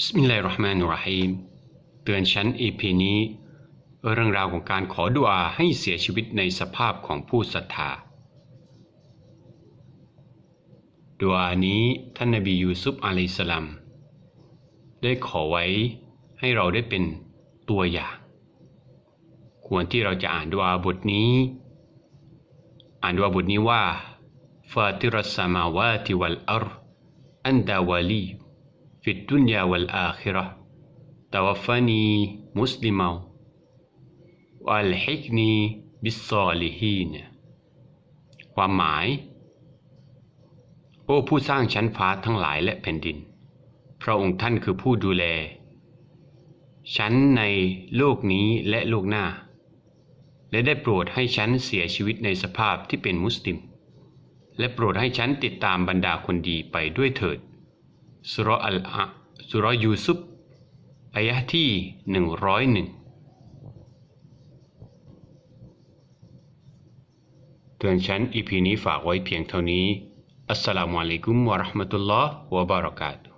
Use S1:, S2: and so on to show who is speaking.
S1: บิสมิลลาฮิรเราะห์มานิรเราะฮีมเตือนชั้น EP นี้ เรื่องราวของการขอดุอาให้เสียชีวิตในสภาพของผู้ศรัทธาดุอานี้ท่านนบียูซุฟอะลัยสลามได้ขอไว้ให้เราได้เป็นตัวอย่าง ควรที่เราจะอ่านดุอาบทนี้ อ่านดุอาบทนี้ว่าฟาติรัสสมาวาติวัลอัรอันดาวาลี في الدنيا والآخرة توفني مسلما وألحقني بالصالحين ความหมาย โอ้ผู้สร้างชั้นฟ้าทั้งหลายและแผ่นดิน พระองค์ท่านคือผู้ดูแล ฉันในโลกนี้และโลกหน้า และได้โปรดให้ฉันเสียชีวิตในสภาพที่เป็นมุสลิม และโปรดให้ฉันติดตามบรรดาคนดีไปด้วยเถิด สุรอัลอะสุรยูซุปอายะที่หนึ่งร้อยหนึ่งเตือนฉันอีพีนี้ฝากไว้เพียงเท่านี้ อัสสลามุอะลัยกุมวะราะห์มะตุลลอฮ์วะบารากาตุ